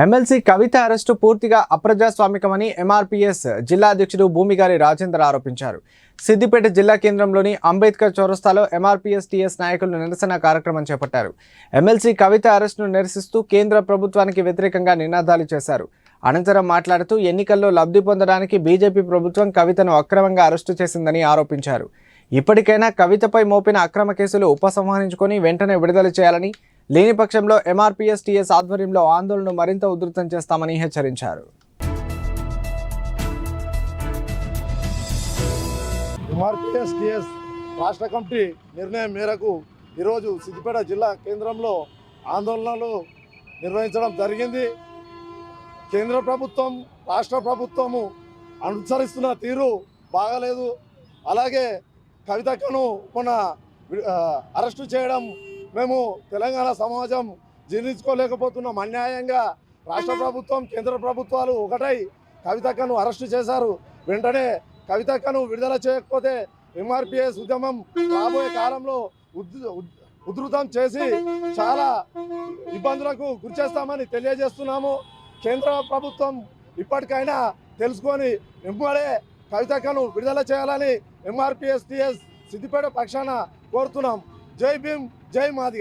MLC కవిత arrest పూర్తిగా అప్రజాస్వామికమని MRPS జిల్లా అధ్యక్షుడు భూమిగారి రాజేందర్ ఆరోపించారు. సిద్దిపేట జిల్లా కేంద్రంలోని అంబేద్కర్ చౌరస్తాలో ఎంఆర్పీఎస్ టీఎస్ నాయకులు నిరసన కార్యక్రమం చేపట్టారు. ఎమ్మెల్సీ కవిత అరెస్టును నిరసిస్తూ కేంద్ర ప్రభుత్వానికి వ్యతిరేకంగా నినాదాలు చేశారు. అనంతరం మాట్లాడుతూ ఎన్నికల్లో లబ్ధి పొందడానికి బీజేపీ ప్రభుత్వం కవితను అక్రమంగా అరెస్టు చేసిందని ఆరోపించారు. ఇప్పటికైనా కవితపై మోపిన అక్రమ కేసులు ఉపసంహరించుకొని వెంటనే విడుదల చేయాలని లేని పక్షంలో ఎంఆర్పీఎస్ టీఎస్ ఆధ్వర్యంలో ఆందోళనను మరింత ఉధృతం చేస్తామని హెచ్చరించారు. ఎంఆర్పిఎస్టిఎస్ రాష్ట్ర కమిటీ నిర్ణయం మేరకు ఈరోజు సిద్దిపేట జిల్లా కేంద్రంలో ఆందోళనలు నిర్వహించడం జరిగింది. కేంద్ర ప్రభుత్వం రాష్ట్ర ప్రభుత్వము అనుసరిస్తున్న తీరు బాగాలేదు. అలాగే కవితకను మొన్న అరెస్టు చేయడం మేము తెలంగాణ సమాజం జీర్ణించుకోలేకపోతున్నాం. అన్యాయంగా రాష్ట్ర ప్రభుత్వం కేంద్ర ప్రభుత్వాలు ఒకటై కవితక్కను అరెస్టు చేశారు. వెంటనే కవితక్కను విడుదల చేయకపోతే ఎంఆర్పిఎస్ ఉద్యమం రాబోయే కాలంలో ఉధృతం చేసి చాలా ఇబ్బందులకు గురి చేస్తామని తెలియజేస్తున్నాము. కేంద్ర ప్రభుత్వం ఇప్పటికైనా తెలుసుకొని వెంబడే కవితక్కను విడుదల చేయాలని ఎంఆర్పిఎస్ టిఎస్ సిద్దిపేట పక్షాన కోరుతున్నాం. జై భీమ్ జై మాది